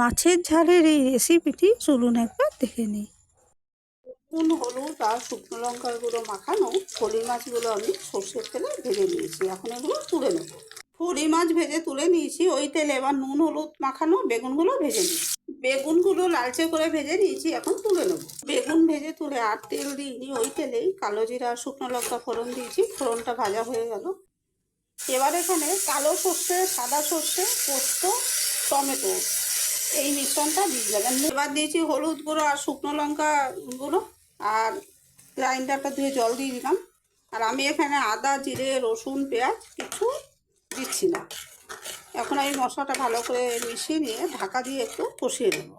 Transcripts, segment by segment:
মাছের ঝালের এই রেসিপিটি চলুন একবার দেখে নিই। নুন, হলুদ আর শুকনো লঙ্কার গুঁড়ো মাখানো ফলি মাছগুলো আমি সর্ষের তেলে ভেজে নিয়েছি। এখন এগুলো তুলে নেব। ফলি মাছ ভেজে তুলে নিয়েছি, ওই তেলে এবার নুন, হলুদ মাখানো বেগুনগুলো ভেজে নিয়েছি বেগুনগুলো লালচে করে ভেজে নিয়েছি, এখন তুলে নেব। বেগুন ভেজে তুলে আর তেল দিইনি, ওই তেলেই কালো জিরা আর শুকনো লঙ্কা ফোড়ন দিয়েছি, ফোড়নটা ভাজা হয়ে গেল। এবার এখানে কালো সর্ষে, সাদা সর্ষে, পোস্ত, টমেটো এই মিশ্রণটা দিয়ে দেবেন এবার দিয়েছি হলুদ গুঁড়ো আর শুকনো লঙ্কা গুঁড়ো আর গ্রাইন্ডারটা ধুয়ে জল দিয়ে দিলাম। আর আমি এখানে আদা, জিরে, রসুন, পেঁয়াজ কিছু দিচ্ছি না। এখন আমি মশলাটা ভালো করে মিশিয়ে নিয়ে ঢাকা দিয়ে একটু কষিয়ে নেব।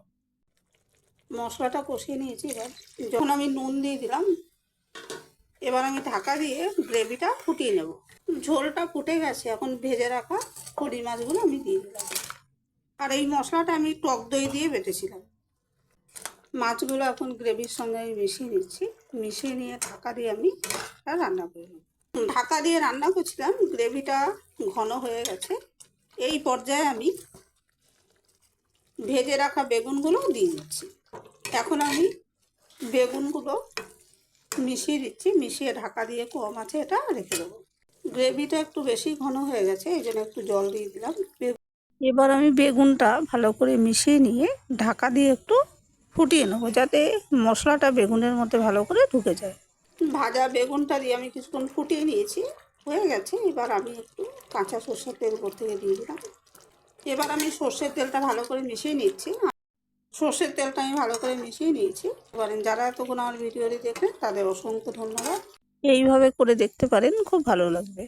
মশলাটা কষিয়ে নিয়েছি এবার। যখন আমি নুন দিয়ে দিলাম, এবার আমি ঢাকা দিয়ে গ্রেভিটা ফুটিয়ে নেব। ঝোলটা ফুটে গেছে, এখন ভেজে রাখা খড়ি মাছগুলো আমি দিয়ে দিলাম। আর এই মশলাটা আমি টক দই দিয়ে বেটেছিলাম। মাছগুলো এখন গ্রেভির সঙ্গে আমি মিশিয়ে নিচ্ছি। মিশিয়ে নিয়ে ঢাকা দিয়ে আমি রান্না করে ঢাকা দিয়ে রান্না করছিলাম, গ্রেভিটা ঘন হয়ে গেছে। এই পর্যায়ে আমি ভেজে রাখা বেগুনগুলো দিয়ে দিচ্ছি। এখন আমি বেগুনগুলো মিশিয়ে দিচ্ছি। মিশিয়ে ঢাকা দিয়ে কম আছে এটা রেখে দেবো। গ্রেভিটা একটু বেশি ঘন হয়ে গেছে, এই জন্য একটু জল দিয়ে দিলাম। এবার আমি বেগুনটা ভালো করে মিশিয়ে নিয়ে ঢাকা দিয়ে একটু ফুটিয়ে নেব যাতে মশলাটা বেগুনের মধ্যে ভালো করে ঢুকে যায়। ভাজা বেগুনটা দিয়ে আমি কিছুক্ষণ ফুটিয়ে নিয়েছি হয়ে গেছে। এবার আমি একটু কাঁচা সর্ষের তেল উপর থেকে দিয়ে দিলাম। এবার আমি সর্ষের তেলটা ভালো করে মিশিয়ে নিচ্ছি। সর্ষের তেলটা আমি ভালো করে মিশিয়ে নিয়েছি। এবার যারা এতক্ষণ আমার ভিডিওটি দেখে তাদের অসংখ্য ধন্যবাদ। এইভাবে করে দেখতে পারেন খুব ভালো লাগবে।